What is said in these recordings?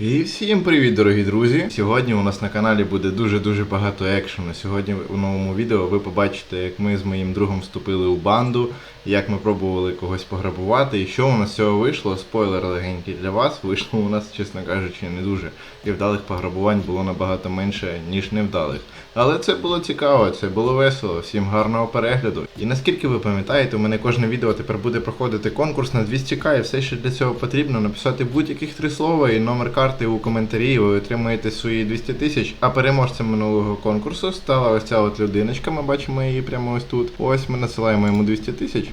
І всім привіт, дорогі друзі! Сьогодні у нас на каналі буде дуже-дуже багато екшену. Сьогодні у новому відео ви побачите, як ми з моїм другом вступили у банду, як ми пробували когось пограбувати, і що у нас з цього вийшло. Спойлер легенький для вас. Вийшло у нас, чесно кажучи, не дуже. І вдалих пограбувань було набагато менше, ніж невдалих. Але це було цікаво, це було весело. Всім гарного перегляду. І наскільки ви пам'ятаєте, у мене кожне відео тепер буде проходити конкурс на 200к, і все, що для цього потрібно, написати будь-яких три слова і номер карти у коментарі, і ви отримаєте свої 200 тисяч. А переможцем минулого конкурсу стала ось ця от людиночка. Ми бачимо її прямо ось тут. Ось ми насилаємо йому 200 тисяч.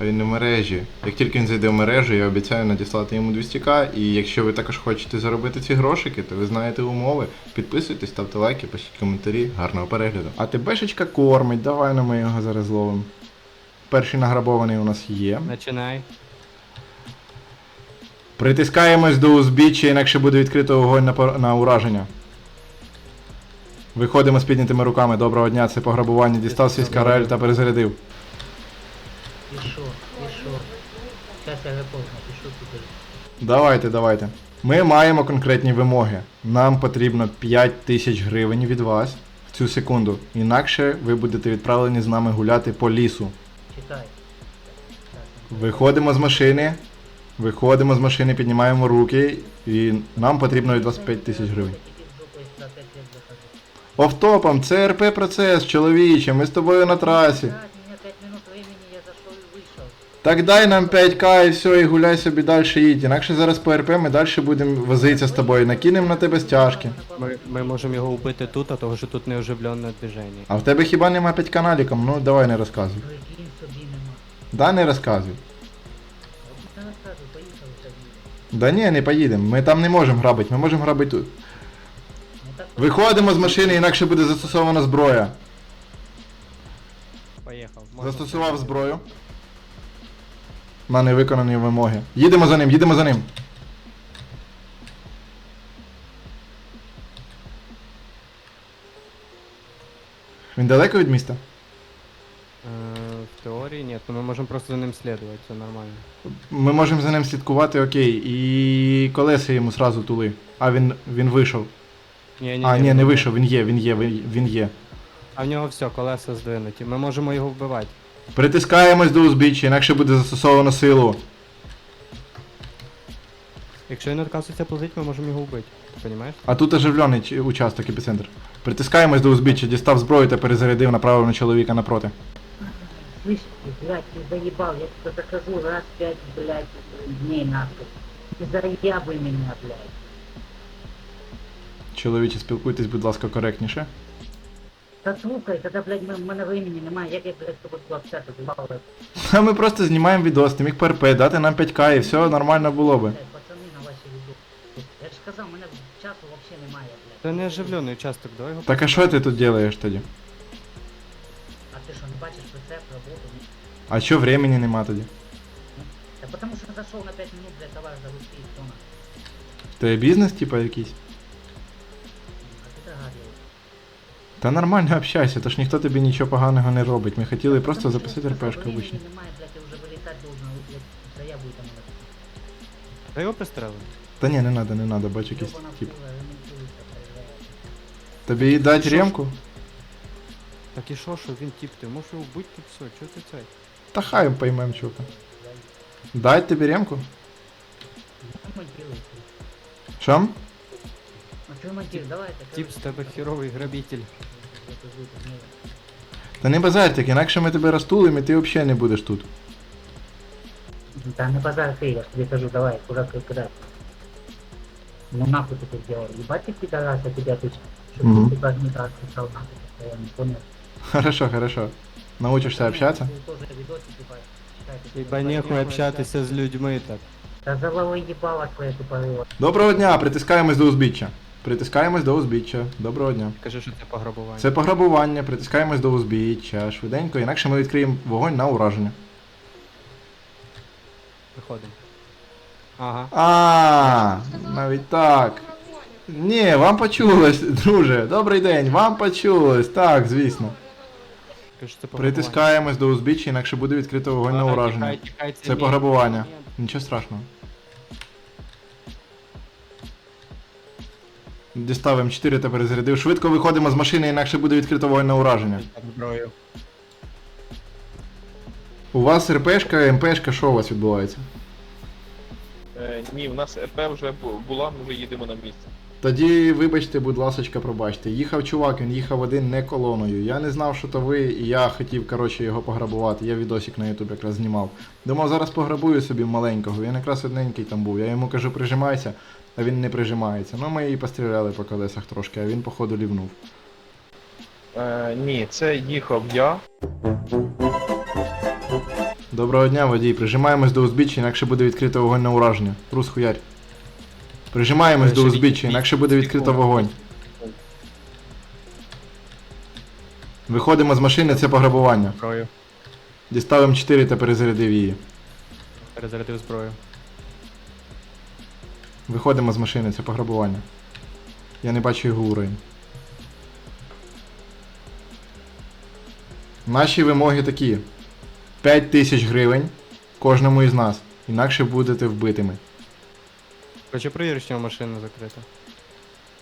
А він не в мережі. Як тільки він зайде в мережу, я обіцяю надіслати йому 200к. І якщо ви також хочете заробити ці грошики, то ви знаєте умови. Підписуйтесь, ставте лайки, пишіть коментарі. Гарного перегляду. А ТБшечка кормить, давай на ми його зараз зловимо. Перший награбований у нас є. Начинай. Притискаємось до узбіччя, інакше буде відкрито вогонь на, пор- на ураження. Виходимо з піднятими руками. Доброго дня, це пограбування. Дістав свій скарель та перезарядив. Пишу, пишу. Сейчас я запомню, пишу теперь. Давайте, давайте. Ми маємо конкретні вимоги. Нам потрібно 5 тисяч гривень від вас в цю секунду. Інакше ви будете відправлені з нами гуляти по лісу. Читай. Виходимо з машини. Виходимо з машини, піднімаємо руки, і нам потрібно від вас 5 тисяч гривень. Офтопом, це РП процес, чоловіче, ми з тобою на трасі. Так дай нам 5к і все, і гуляй собі далі їдь. Інакше зараз по РП ми далі будемо возитися з тобою, накинемо на тебе стяжки. Ми, ми можемо його вбити тут, а того що тут неоживленне движення. А в тебе хіба нема 5 каналіком? Ну давай не розказуй. Да не розказуй. Да ні, не поїдемо. Ми там не можемо грабити, ми можемо грабити тут. Виходимо з машини, інакше буде застосована зброя. Поїхав. Застосував зброю. На невиконані вимоги. Їдемо за ним, їдемо за ним. Він далеко від міста? Е, в теорії ні, то ми можемо просто за ним слідувати, це нормально. Ми можемо за ним слідкувати, окей. І колеса йому сразу тули. А він, він вийшов. Ні, ні, А, ні, не вийшов, він є, він є, він є. А в нього все, колеса здвинуті. Ми можемо його вбивати. Притискаємось до узбіччя, інакше буде застосовано силу. Якщо він відказується платити, ми можемо його вбити. Ти розумієш? А тут оживлений ч- участок епіцентр. Притискаємось до узбіччя, дістав зброю та перезарядив, направив на чоловіка напроти. Слышь, ты, блядь, ты заебал, я тебе захожу раз пять, блядь, дней нахуй. Ты заебай меня, блядь. Чоловіче, спілкуйтесь, будь ласка, коректніше. Та слухай, тогда, блядь, в мене времени немає, як я, блядь, з тобою общатися, заебал, А ми просто знімаємо відос, ти міг по РП, дати нам 5к і все нормально було би. Блядь, пацани на ваші відео. Я ж сказав, у мене часу взагалі немає, блядь. Це не оживлений участок, давай його. Так а що ти тут робиш тоді? А ти що, не бачиш рецепт, роботу? А що времени нема тоді? Та потому що зайшов на 5 минут, блядь, товар завести і все на. Тебе бізнес, типа, якийсь? Та нормально общайся, то ж ніхто тобі нічого поганого не робить. Ми хотіли просто записати РПшку обичну. Та його пристрелили. Та ні, не надо, не надо, бачу якийсь тип. Тобі дать ремку? Так і що, що він тіп, ти можеш його вбити тут все, чого ти цей? Та хай поймем чувака. Дать тобі ремку? Що? А що ремонтуєш? Давай, так. Тіп з тебе херовий грабитель. Та не базар так, інакше ми тебе розтулимо і ти взагалі не будеш тут. Да не базар ты, я ж тебе скажу, давай, куда ты куда. Ну нахуй ты это сделал? Ебать ты пидорас, я тебя тут, чтобы Мгм. ты типа не так писал нахуй, я не понял. Хорошо, хорошо. Научишься общаться? Ты тоже видосик, типа, читай, ты Хіба типа, нехуй общатися з людьми так. Да завалы ебало твоя тупорыло. Доброго дня, притискаємось до узбіччя. Притискаємось до узбіччя. Доброго дня. Кажи, що це пограбування. Це пограбування, притискаємось до узбіччя. Швиденько, інакше ми відкриємо вогонь на ураження. Виходимо. Ага. А, навіть так. Ні, вам почулось, друже. Добрий день, вам почулось. Так, звісно. Кажи, що це. Притискаємось до узбіччя, інакше буде відкрито вогонь на ураження. Це пограбування. Нічого страшного. Дістав М4 та перезарядив. Швидко виходимо з машини, інакше буде відкрито вогонь на ураження. Зброю. У вас РПшка, МПшка, що у вас відбувається? Е, ні, у нас РП вже бу- була, ми вже їдемо на місце. Тоді, вибачте, будь ласочка, пробачте. Їхав чувак, він їхав один не колоною. Я не знав, що то ви, і я хотів, коротше, його пограбувати. Я відосик на ютуб якраз знімав. Думав, зараз пограбую собі маленького. Він якраз одненький там був. Я йому кажу, прижимайся, а він не прижимається. Ну ми і постріляли по колесах трошки, а він, походу, лівнув. Е, ні, це їхав я. Доброго дня, водій. Прижимаємось до узбіччя, інакше буде відкрито вогонь на ураження. Рус хуярь. Прижимаємось Е, до узбіччя, інакше буде від- відкрито вогонь. Виходимо з машини, це пограбування. Зброю. Дістав М4 та перезарядив її. Перезарядив зброю. Виходимо з машини, це пограбування. Я не бачу його уровень. Наші вимоги такі: 5 тисяч гривень кожному із нас. Інакше будете вбитими. Хочу що машина закрита.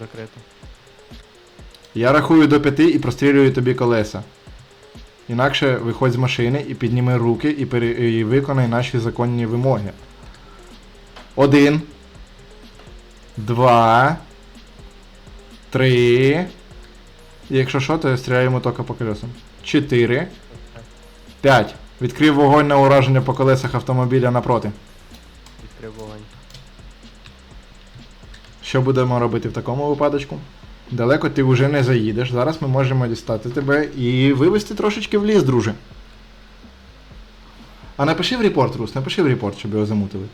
Закрита. Я рахую до 5 і прострілюю тобі колеса. Інакше виходь з машини і підніми руки і, пере... і виконай наші законні вимоги. Один. Два. Три. Якщо що, то стріляємо тільки по колесам. Чотири. П'ять. Відкрив вогонь на ураження по колесах автомобіля напроти. Відкрив вогонь. Що будемо робити в такому випадочку? Далеко ти вже не заїдеш. Зараз ми можемо дістати тебе і вивезти трошечки в ліс, друже. А напиши в репорт, Рус, напиши в репорт, щоб його замутили.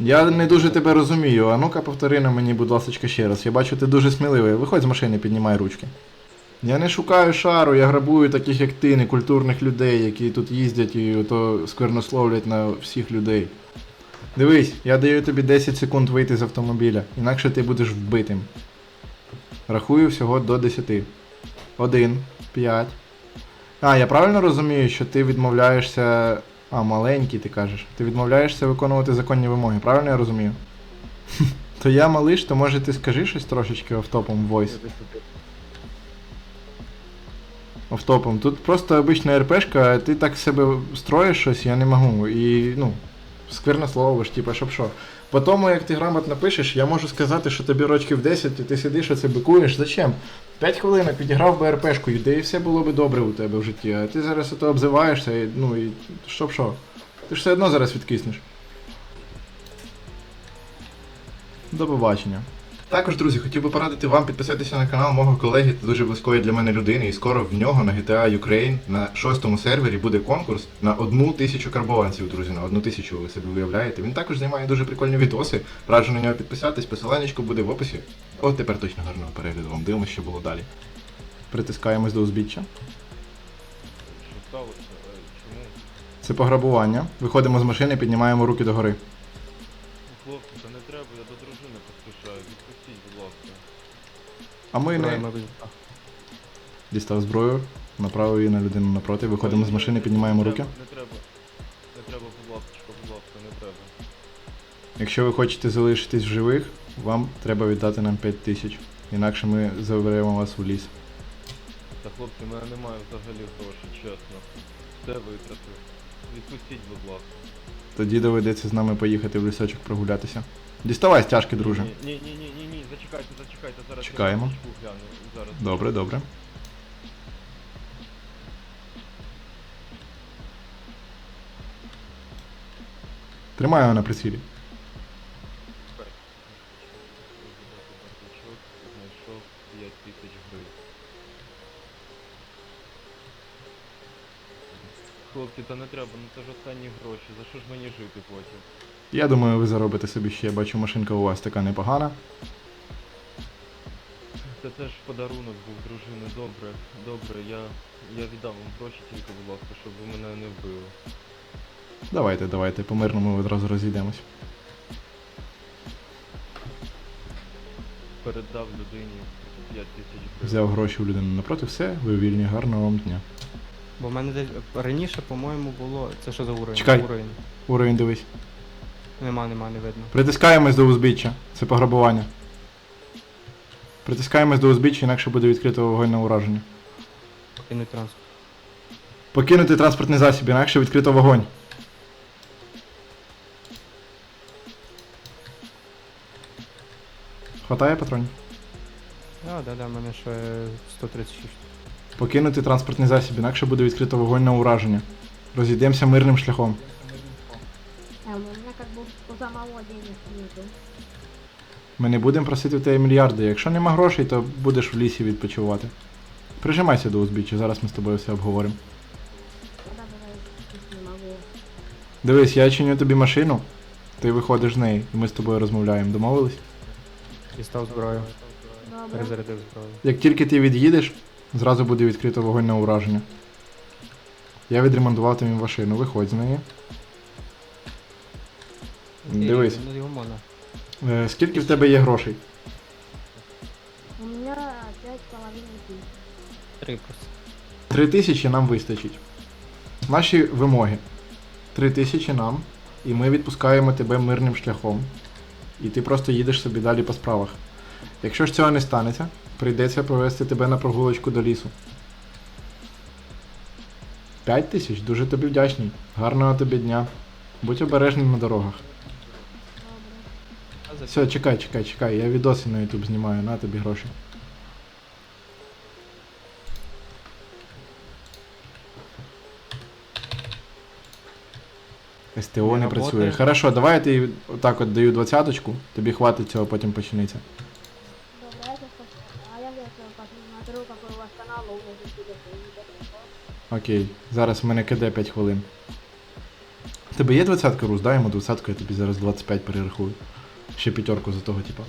Я не дуже тебе розумію. А ну-ка повтори на мені, будь ласка, ще раз. Я бачу, ти дуже сміливий. Виходь з машини, піднімай ручки. Я не шукаю шару, я грабую таких, як ти, некультурних людей, які тут їздять і ото сквернословлять на всіх людей. Дивись, я даю тобі 10 секунд вийти з автомобіля, інакше ти будеш вбитим. Рахую всього до 10. 1, 5. А, я правильно розумію, що ти відмовляєшся. А, маленький, ти кажеш. Ти відмовляєшся виконувати законні вимоги, правильно я розумію? То я малиш, то може ти скажи щось трошечки офтопом в войс. Офтопом. Тут просто обична РПшка, а ти так себе строїш щось, я не можу. І, ну, скверне слово ж, типа, щоб що. По тому, як ти грамотно пишеш, я можу сказати, що тобі рочків 10, і ти сидиш, оце бикуєш. Зачем? 5 хвилин підіграв би РПшку, і і все було би добре у тебе в житті. А ти зараз ото обзиваєшся, і, ну і щоб що. Ти ж все одно зараз відкиснеш. До побачення. Також, друзі, хотів би порадити вам підписатися на канал мого колеги дуже близької для мене людини. І скоро в нього на GTA Ukraine на шостому сервері буде конкурс на одну тисячу карбованців, друзі. На одну тисячу ви собі уявляєте. Він також знімає дуже прикольні відоси. Раджу на нього підписатись, посиланнячко буде в описі. От тепер точно гарного перегляду вам. Дивимося, що було далі. Притискаємось до узбіччя. Що сталося? Чому? Це пограбування. Виходимо з машини, піднімаємо руки догори. Хлопці, А ми не дістав зброю, направив її на людину напроти. Виходимо з машини, піднімаємо руки. Не треба, не треба, будь ласка, будь ласка, не треба. Якщо ви хочете залишитись в живих, вам треба віддати нам 5 тисяч. Інакше ми заберемо вас у ліс. Та хлопці, в мене немає взагалі грошей, чесно. Все витратив. Відпустіть, будь ласка. Тоді доведеться з нами поїхати в лісочок прогулятися. Діставай стяжки, друже. Ні, ні, ні, ні, ні, зачекайте, зачекайте, зараз Чекаємо. я гляну. Зараз. Добре, добре. Тримаю його на прицілі. Знайшов 5 тисяч гривень. Хлопці, та не треба, ну це ж останні гроші. За що ж мені жити потім? Я думаю, ви заробите собі ще. Бачу, машинка у вас така непогана. Це теж подарунок був дружини. Добре, добре, я, я віддам вам гроші тільки, будь ласка, щоб ви мене не вбили. Давайте, давайте, по мирному одразу розійдемось. Передав людині 5 тисяч гривень. Взяв гроші у людини напроти, все, ви вільні, гарного вам дня. Бо в мене десь раніше, по-моєму, було. Це що за уровень? Чекай. Уровень. Уровень дивись. Нема, нема, не видно. Притискаємось до узбіччя. Це пограбування. Притискаємось до узбіччя, інакше буде відкрито вогонь на ураження. Кинуть транспорт. Покинути транспортний засіб, інакше відкрито вогонь. Хватає патронів? А, да, да, в мене ще 136. Покинути транспортний засіб, інакше буде відкрито вогонь на ураження. Розійдемося мирним шляхом. А у меня как бы поза мало денег нету. Ми не будемо просити в тебе мільярди. Якщо нема грошей, то будеш в лісі відпочивати. Прижимайся до узбіччя, зараз ми з тобою все обговоримо. Дивись, я чиню тобі машину, ти виходиш з неї, і ми з тобою розмовляємо. Домовились? Дістав зброю. Добре. Перезарядив зброю. Як тільки ти від'їдеш, зразу буде відкрито вогонь на ураження. Я відремонтував тобі машину, виходь з неї. Дивись, Ну, його можна. е, скільки в тебе є грошей? У меня пять с половиной тысяч. Три просто. Три тисячі нам вистачить. Наші вимоги. Три тисячі нам, і ми відпускаємо тебе мирним шляхом. І ти просто їдеш собі далі по справах. Якщо ж цього не станеться, прийдеться провести тебе на прогулочку до лісу. П'ять тисяч? Дуже тобі вдячний. Гарного тобі дня. Будь обережним на дорогах. Все, чекай, чекай, чекай. Я відоси на YouTube знімаю, на тобі гроші. СТО не Не працює. Хорошо, давай я тобі отак от даю двадцяточку, тобі хватить цього, потім почнеться. Добре, я сейчас посмотрю. А я сейчас посмотрю, какой у вас канал, у меня здесь будет. Окей, зараз в мене КД 5 хвилин. Тебе є двадцятка Рус? Дай йому двадцятку, я тобі зараз 25 перерахую. Ще п'ятерку за того, типа.